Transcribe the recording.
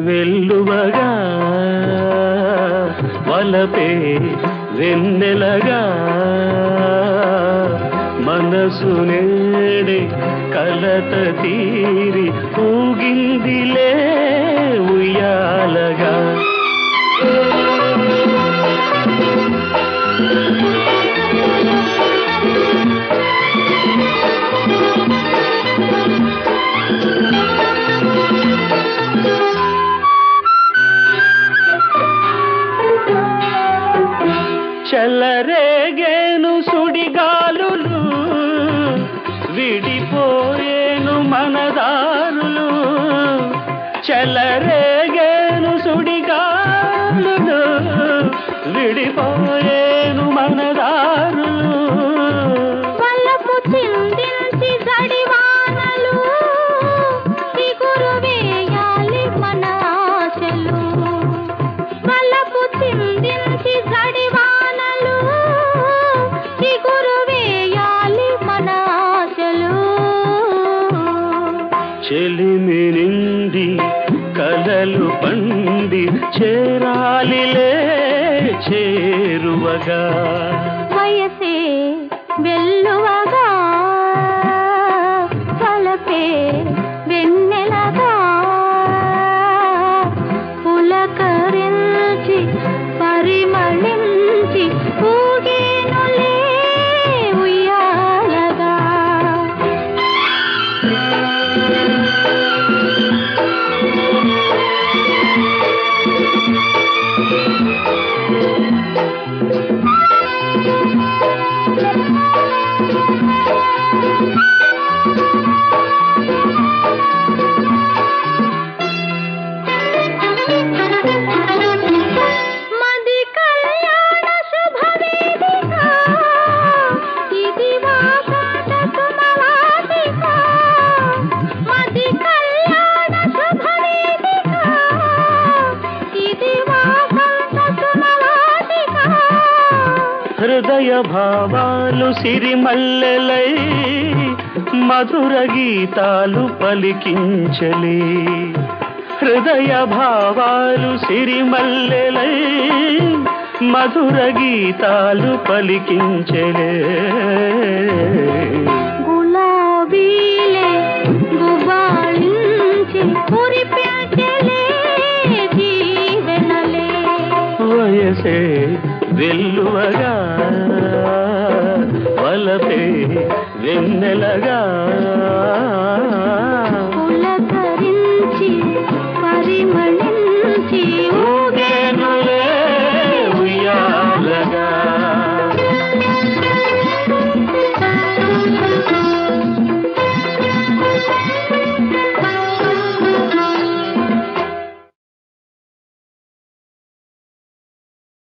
వెల్లువగా వలపే వెన్నెలగా మనసు నేడే కలత తీరి ఊగిందిలే ఉయ్యాలగా. చల్లరేగేను సుడిగాలులు విడిపోయేను మనదారులు. వలపు చిందించి జడివానలు చిగురు వేయాలి మన ఆశలు. వలపు చిందించి జడివానలు చిగురు వేయాలి మన ఆశలు. చెలిమి చేరాలిలే చేరువగా. వయసే వెల్లువగా వలపే వెన్నెలగా. పులకరించి పరిమళించి ఊగేనులే ఉయ్యాలగా. హృదయ భావాలు సిరిమల్లెలై మధుర గీతాలు పలికించలే. హృదయ భావాలు సిరిమల్లెలై మధుర గీతాలు పలికించలే. గులాబీలే గుబాళించి కురిపించలే జీవెనలే. వయసే వెల్లువగా వలపే వెన్నెలగా.